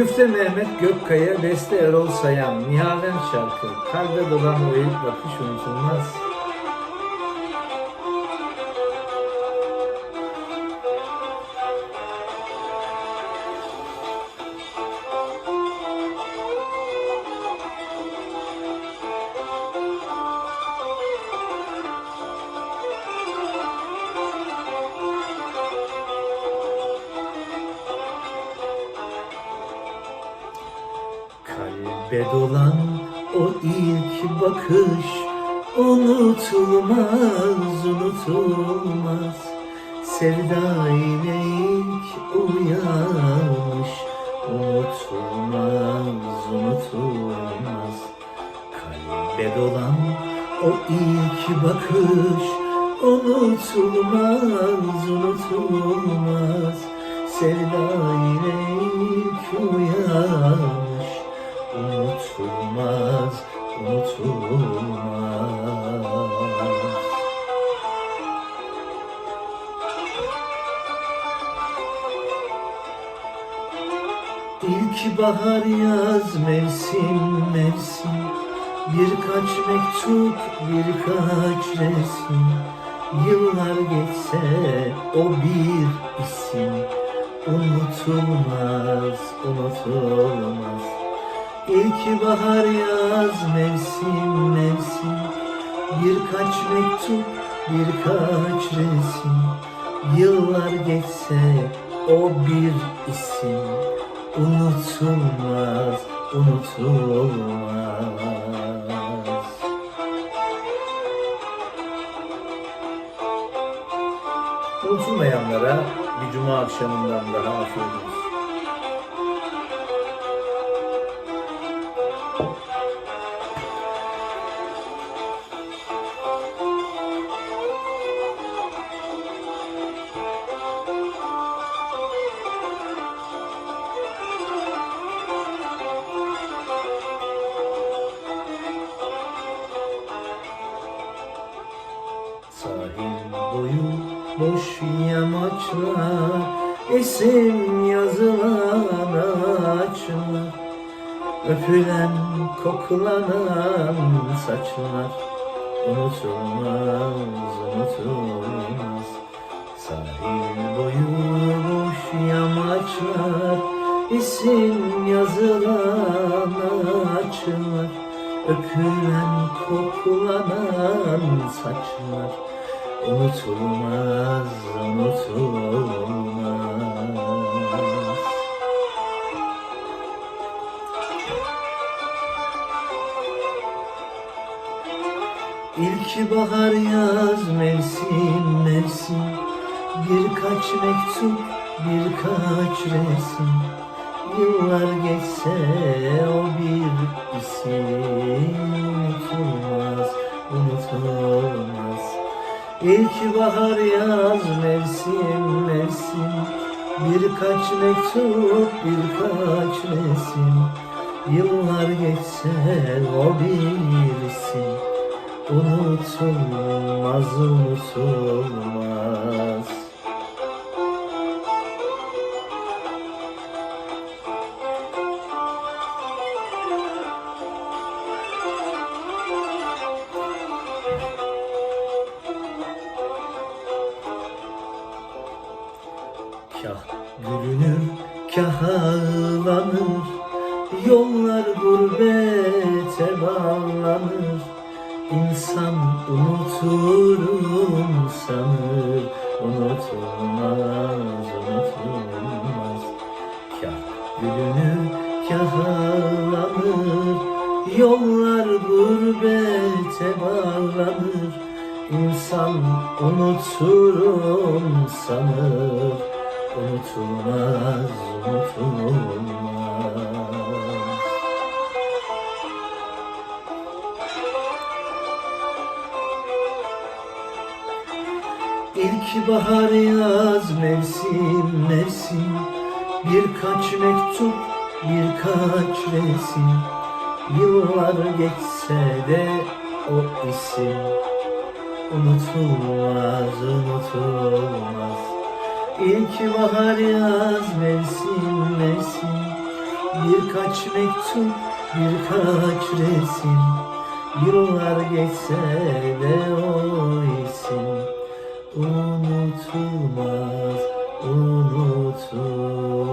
Küfte Mehmet Gökkaya, Beste Erol Sayan, Nihaven şarkı, kalbe dolan o ilk bakış unutulmaz. Kalbe dolan o ilk bakış unutulmaz, unutulmaz. Sevda ile ilk uyanmış unutulmaz, unutulmaz. Kalbe dolan o ilk bakış unutulmaz, unutulmaz. Sevda unutulmaz, unutulmaz. İlk bahar yaz mevsim mevsim. Birkaç mektup birkaç resim. Yıllar geçse o bir isim. Unutulmaz, unutulmaz İlk bahar yaz mevsim mevsim. Birkaç mektup birkaç resim. Yıllar geçse o bir isim. Unutulmaz, unutulmaz. Unutulmayanlara bir cuma akşamından daha afiyet olsun. Sahil boyu boş yamaçlar isim yazılan ağaçlar. Öpülen koklanan saçlar. Unutulmaz, unutulmaz Sahil boyu boş yamaçlar isim yazılan ağaçlar. Öpülen koklanan saçlar Unutulmaz, unutulmaz. İlk bahar yaz mevsim mevsim. Birkaç mektup birkaç resim. Yıllar geçse o bir isim İlk bahar yaz mevsim mevsim. Birkaç mektup birkaç resim. Yıllar geçse o bir isim Unutulmaz, unutulmaz kah ağlanır Yollar gurbete bağlanır. İnsan unuturum sanır Unutulmaz, unutulmaz Kah gülünür, kah ağlanır Yollar gurbete bağlanır. İnsan unuturum sanır Unutulmaz, unutulmaz. İlk bahar yaz mevsim mevsim. Birkaç mektup birkaç resim. Yıllar geçse de o isim. Unutulmaz unutulmaz İlk bahar yaz mevsim mevsim. Birkaç mektup birkaç resim. Yıllar geçse de o isim. Unutulmaz unutulmaz.